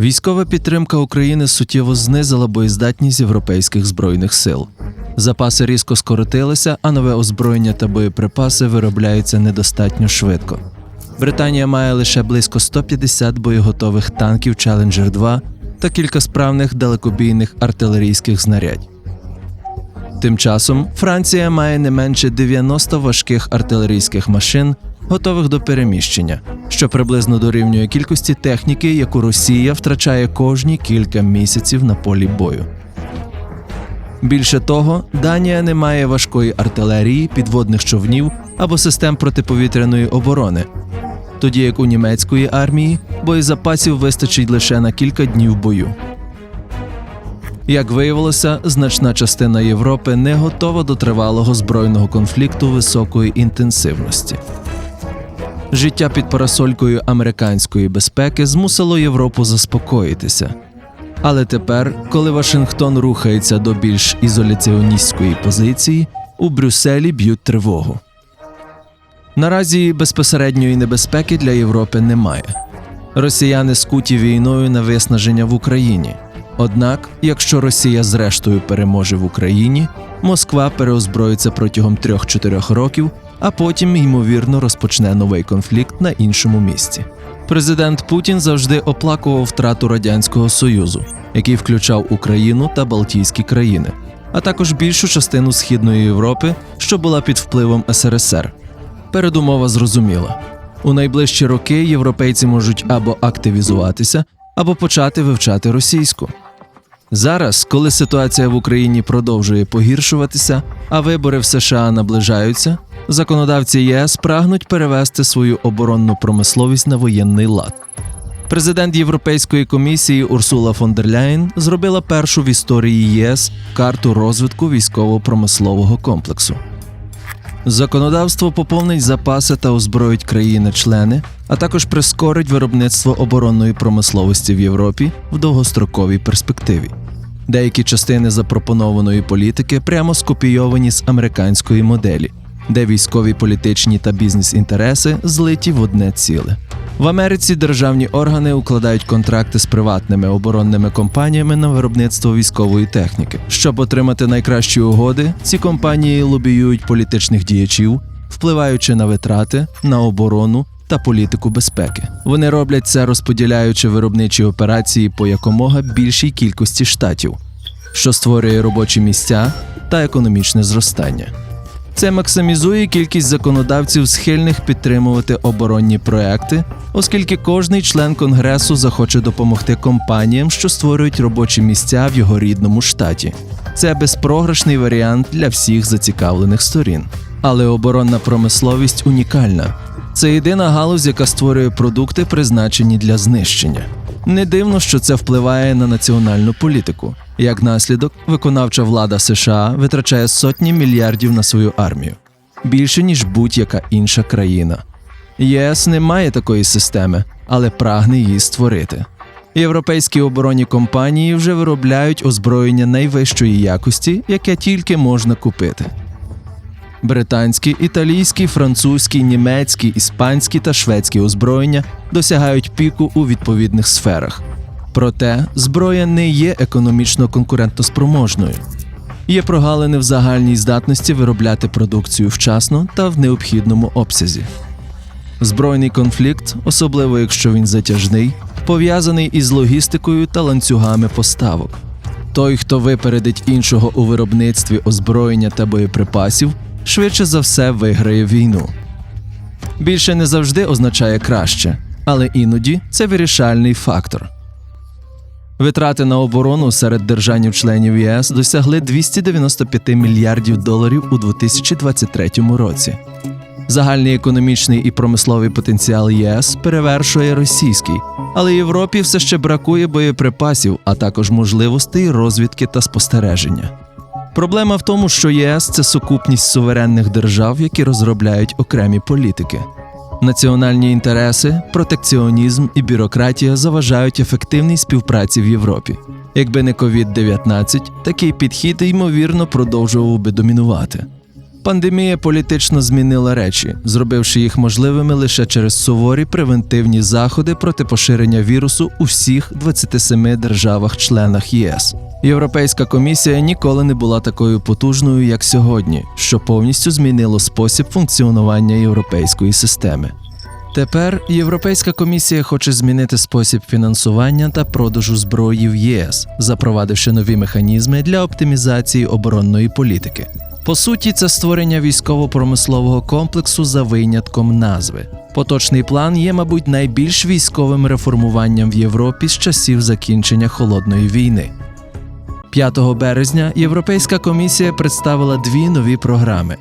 Військова підтримка України суттєво знизила боєздатність європейських збройних сил. Запаси різко скоротилися, а нове озброєння та боєприпаси виробляються недостатньо швидко. Британія має лише близько 150 боєготових танків Challenger 2 та кілька справних далекобійних артилерійських знарядь. Тим часом Франція має не менше 90 важких артилерійських машин, готових до переміщення, що приблизно дорівнює кількості техніки, яку Росія втрачає кожні кілька місяців на полі бою. Більше того, Данія не має важкої артилерії, підводних човнів або систем протиповітряної оборони, тоді як у німецької армії боєзапасів вистачить лише на кілька днів бою. Як виявилося, значна частина Європи не готова до тривалого збройного конфлікту високої інтенсивності. Життя під парасолькою американської безпеки змусило Європу заспокоїтися. Але тепер, коли Вашингтон рухається до більш ізоляціоністської позиції, у Брюсселі б'ють тривогу. Наразі безпосередньої небезпеки для Європи немає. Росіяни скуті війною на виснаження в Україні. Однак, якщо Росія зрештою переможе в Україні, Москва переозброїться протягом 3-4 років, а потім, ймовірно, розпочне новий конфлікт на іншому місці. Президент Путін завжди оплакував втрату Радянського Союзу, який включав Україну та Балтійські країни, а також більшу частину Східної Європи, що була під впливом СРСР. Передумова зрозуміла: у найближчі роки європейці можуть або активізуватися, або почати вивчати російську. Зараз, коли ситуація в Україні продовжує погіршуватися, а вибори в США наближаються, законодавці ЄС прагнуть перевести свою оборонну промисловість на воєнний лад. Президент Європейської комісії Урсула фон дер Ляєн зробила першу в історії ЄС карту розвитку військово-промислового комплексу. Законодавство поповнить запаси та озброїть країни-члени, а також прискорить виробництво оборонної промисловості в Європі в довгостроковій перспективі. Деякі частини запропонованої політики прямо скопійовані з американської моделі, де військові, політичні та бізнес-інтереси злиті в одне ціле. В Америці державні органи укладають контракти з приватними оборонними компаніями на виробництво військової техніки. Щоб отримати найкращі угоди, ці компанії лобіюють політичних діячів, впливаючи на витрати, на оборону та політику безпеки. Вони роблять це, розподіляючи виробничі операції по якомога більшій кількості штатів, що створює робочі місця та економічне зростання. Це максимізує кількість законодавців, схильних підтримувати оборонні проекти, оскільки кожний член конгресу захоче допомогти компаніям, що створюють робочі місця в його рідному штаті. Це безпрограшний варіант для всіх зацікавлених сторін. Але оборонна промисловість унікальна. Це єдина галузь, яка створює продукти, призначені для знищення. Не дивно, що це впливає на національну політику. Як наслідок, виконавча влада США витрачає сотні мільярдів на свою армію більше ніж будь-яка інша країна. ЄС не має такої системи, але прагне її створити. Європейські оборонні компанії вже виробляють озброєння найвищої якості, яке тільки можна купити. Британські, італійські, французькі, німецькі, іспанські та шведські озброєння досягають піку у відповідних сферах. Проте зброя не є економічно конкурентоспроможною. Є прогалини в загальній здатності виробляти продукцію вчасно та в необхідному обсязі. Збройний конфлікт, особливо якщо він затяжний, пов'язаний із логістикою та ланцюгами поставок. Той, хто випередить іншого у виробництві озброєння та боєприпасів, швидше за все виграє війну. Більше не завжди означає краще, але іноді це вирішальний фактор. Витрати на оборону серед державів-членів ЄС досягли 295 мільярдів доларів у 2023 році. Загальний економічний і промисловий потенціал ЄС перевершує російський, але Європі все ще бракує боєприпасів, а також можливостей розвідки та спостереження. Проблема в тому, що ЄС це сукупність суверенних держав, які розробляють окремі політики. Національні інтереси, протекціонізм і бюрократія заважають ефективній співпраці в Європі. Якби не COVID-19, такий підхід ймовірно продовжував би домінувати. Пандемія політично змінила речі, зробивши їх можливими лише через суворі превентивні заходи проти поширення вірусу у всіх 27 державах-членах ЄС. Європейська комісія ніколи не була такою потужною, як сьогодні, що повністю змінило спосіб функціонування європейської системи. Тепер Європейська комісія хоче змінити спосіб фінансування та продажу зброї в ЄС, запровадивши нові механізми для оптимізації оборонної політики. По суті, це створення військово-промислового комплексу за винятком назви. Поточний план є, мабуть, найбільш військовим реформуванням в Європі з часів закінчення холодної війни. 5 березня Європейська комісія представила дві нові програми: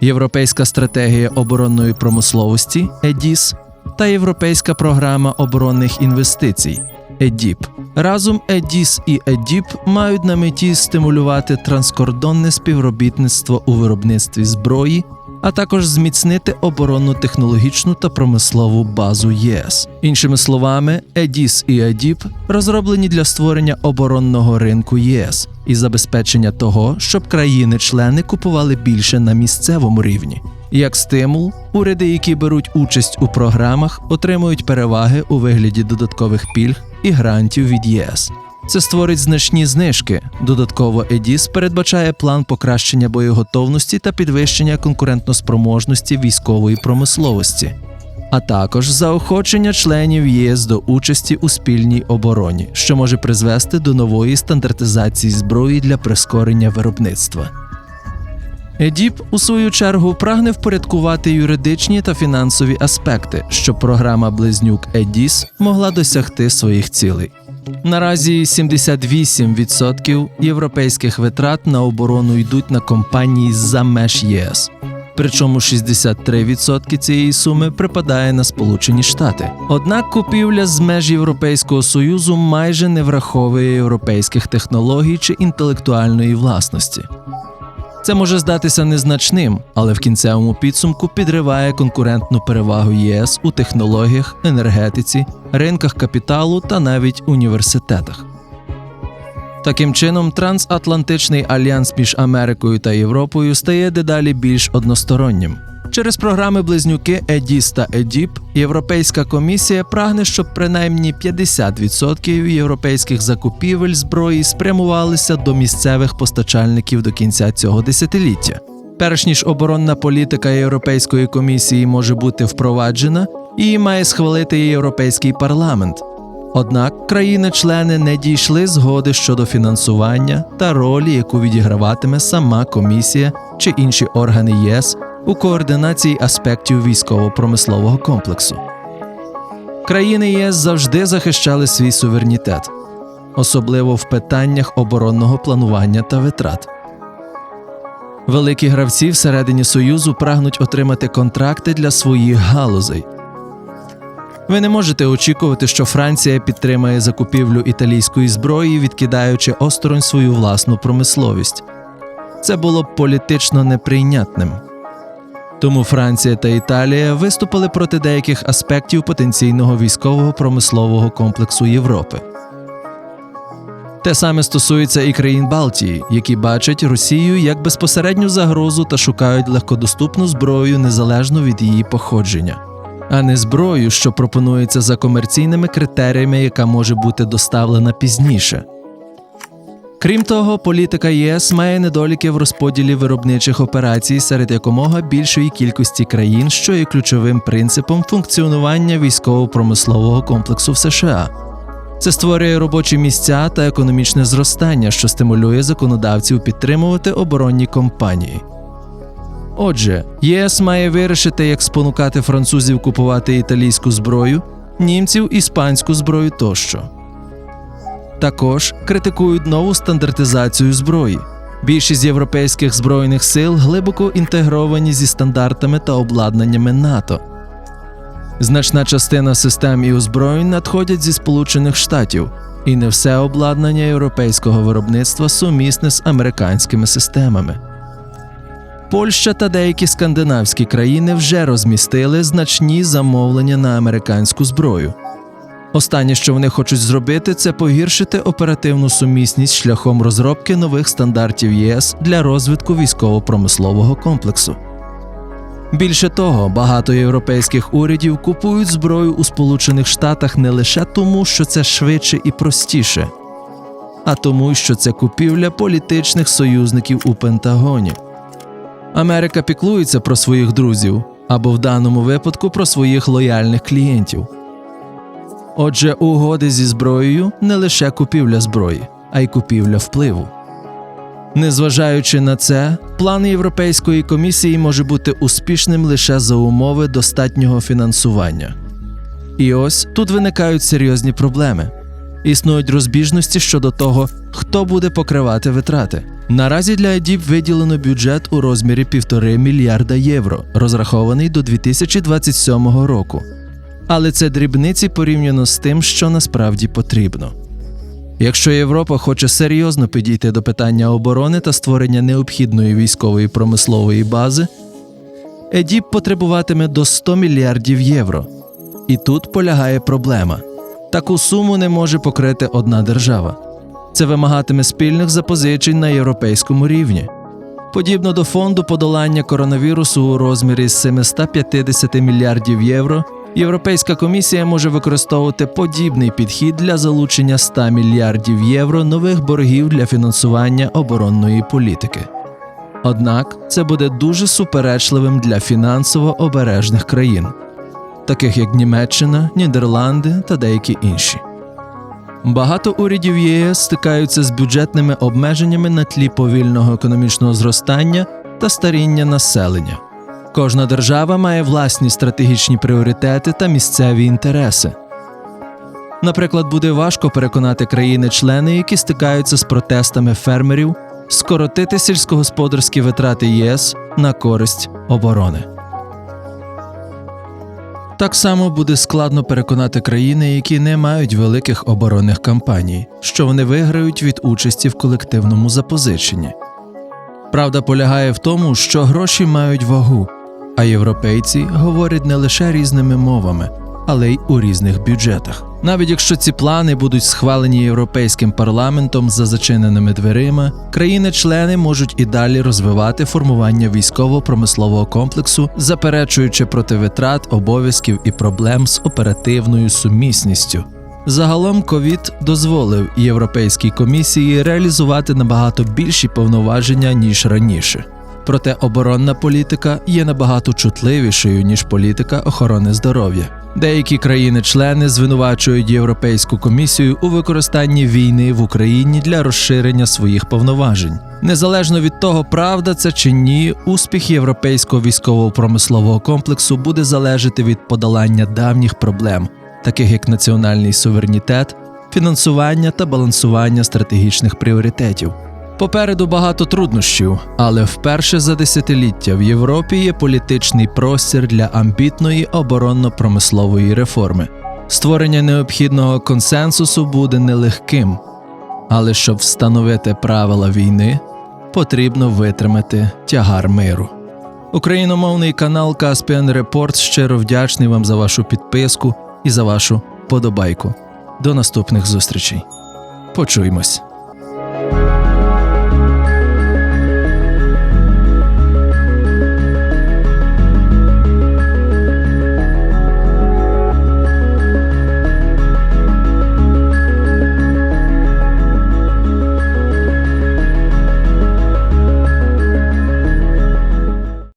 Європейська стратегія оборонної промисловості ЕДІС та Європейська програма оборонних інвестицій ЕДІП. Разом ЕДІС і ЕДІП мають на меті стимулювати транскордонне співробітництво у виробництві зброї, а також зміцнити оборонну технологічну та промислову базу ЄС. Іншими словами, ЕДІС і ЕДІП розроблені для створення оборонного ринку ЄС і забезпечення того, щоб країни-члени купували більше на місцевому рівні. Як стимул, уряди, які беруть участь у програмах, отримують переваги у вигляді додаткових пільг і грантів від ЄС. Це створить значні знижки. Додатково ЕДІС передбачає план покращення боєготовності та підвищення конкурентноспроможності військової промисловості, а також заохочення членів ЄС до участі у спільній обороні, що може призвести до нової стандартизації зброї для прискорення виробництва. ЕДІП, у свою чергу, прагне впорядкувати юридичні та фінансові аспекти, щоб програма Близнюк ЕДІС могла досягти своїх цілей. Наразі 78% європейських витрат на оборону йдуть на компанії за меж ЄС. Причому 63% цієї суми припадає на Сполучені Штати. Однак купівля з меж Європейського союзу майже не враховує європейських технологій чи інтелектуальної власності. Це може здатися незначним, але в кінцевому підсумку підриває конкурентну перевагу ЄС у технологіях, енергетиці, ринках капіталу та навіть університетах. Таким чином, трансатлантичний альянс між Америкою та Європою стає дедалі більш одностороннім. Через програми близнюки ЕДІС та ЕДІП Європейська комісія прагне, щоб принаймні 50% європейських закупівель зброї спрямувалися до місцевих постачальників до кінця цього десятиліття. Перш ніж оборонна політика Європейської комісії може бути впроваджена, її має схвалити Європейський парламент. Однак країни-члени не дійшли згоди щодо фінансування та ролі, яку відіграватиме сама комісія чи інші органи ЄС у координації аспектів військово-промислового комплексу. Країни ЄС завжди захищали свій суверенітет, особливо в питаннях оборонного планування та витрат. Великі гравці всередині Союзу прагнуть отримати контракти для своїх галузей. Ви не можете очікувати, що Франція підтримає закупівлю італійської зброї, відкидаючи осторонь свою власну промисловість. Це було б політично неприйнятним. Тому Франція та Італія виступили проти деяких аспектів потенційного військового промислового комплексу Європи. Те саме стосується і країн Балтії, які бачать Росію як безпосередню загрозу та шукають легкодоступну зброю незалежно від її походження, а не зброю, що пропонується за комерційними критеріями, яка може бути доставлена пізніше. Крім того, політика ЄС має недоліки в розподілі виробничих операцій серед якомога більшої кількості країн, що є ключовим принципом функціонування військово-промислового комплексу в США. Це створює робочі місця та економічне зростання, що стимулює законодавців підтримувати оборонні компанії. Отже, ЄС має вирішити, як спонукати французів купувати італійську зброю, німців іспанську зброю тощо. Також критикують нову стандартизацію зброї. Більшість європейських збройних сил глибоко інтегровані зі стандартами та обладнаннями НАТО. Значна частина систем і озброєнь надходять зі Сполучених Штатів, і не все обладнання європейського виробництва сумісне з американськими системами. Польща та деякі скандинавські країни вже розмістили значні замовлення на американську зброю. Останнє, що вони хочуть зробити, це погіршити оперативну сумісність шляхом розробки нових стандартів ЄС для розвитку військово-промислового комплексу. Більше того, багато європейських урядів купують зброю у Сполучених Штатах не лише тому, що це швидше і простіше, а тому, що це купівля політичних союзників у Пентагоні. Америка піклується про своїх друзів або в даному випадку про своїх лояльних клієнтів. Отже, угоди зі зброєю не лише купівля зброї, а й купівля впливу. Незважаючи на це, план Європейської комісії може бути успішним лише за умови достатнього фінансування. І ось тут виникають серйозні проблеми. Існують розбіжності щодо того, хто буде покривати витрати. Наразі для ЕДІП виділено бюджет у розмірі 1,5 мільярда євро, розрахований до 2027 року. Але це дрібниці порівняно з тим, що насправді потрібно. Якщо Європа хоче серйозно підійти до питання оборони та створення необхідної військової промислової бази, ЕДІП потребуватиме до 100 мільярдів євро. І тут полягає проблема: таку суму не може покрити одна держава. Це вимагатиме спільних запозичень на європейському рівні. Подібно до фонду подолання коронавірусу у розмірі 750 мільярдів євро, Європейська комісія може використовувати подібний підхід для залучення 100 мільярдів євро нових боргів для фінансування оборонної політики. Однак це буде дуже суперечливим для фінансово обережних країн, таких як Німеччина, Нідерланди та деякі інші. Багато урядів ЄС стикаються з бюджетними обмеженнями на тлі повільного економічного зростання та старіння населення. Кожна держава має власні стратегічні пріоритети та місцеві інтереси. Наприклад, буде важко переконати країни-члени, які стикаються з протестами фермерів, скоротити сільськогосподарські витрати ЄС на користь оборони. Так само буде складно переконати країни, які не мають великих оборонних кампаній, що вони виграють від участі в колективному запозиченні. Правда полягає в тому, що гроші мають вагу, а європейці говорять не лише різними мовами, але й у різних бюджетах. Навіть якщо ці плани будуть схвалені європейським парламентом за зачиненими дверима, країни-члени можуть і далі розвивати формування військово-промислового комплексу, заперечуючи проти витрат, обов'язків і проблем з оперативною сумісністю. Загалом ковід дозволив Європейській комісії реалізувати набагато більші повноваження ніж раніше. Проте оборонна політика є набагато чутливішою ніж політика охорони здоров'я. Деякі країни-члени звинувачують Європейську комісію у використанні війни в Україні для розширення своїх повноважень. Незалежно від того, правда це чи ні, успіх європейського військово-промислового комплексу буде залежати від подолання давніх проблем, таких як національний суверенітет, фінансування та балансування стратегічних пріоритетів. Попереду багато труднощів, але вперше за десятиліття в Європі є політичний простір для амбітної оборонно-промислової реформи. Створення необхідного консенсусу буде нелегким, але щоб встановити правила війни, потрібно витримати тягар миру. Україномовний канал Caspian Report щиро вдячний вам за вашу підписку і за вашу подобайку. До наступних зустрічей. Почуємось.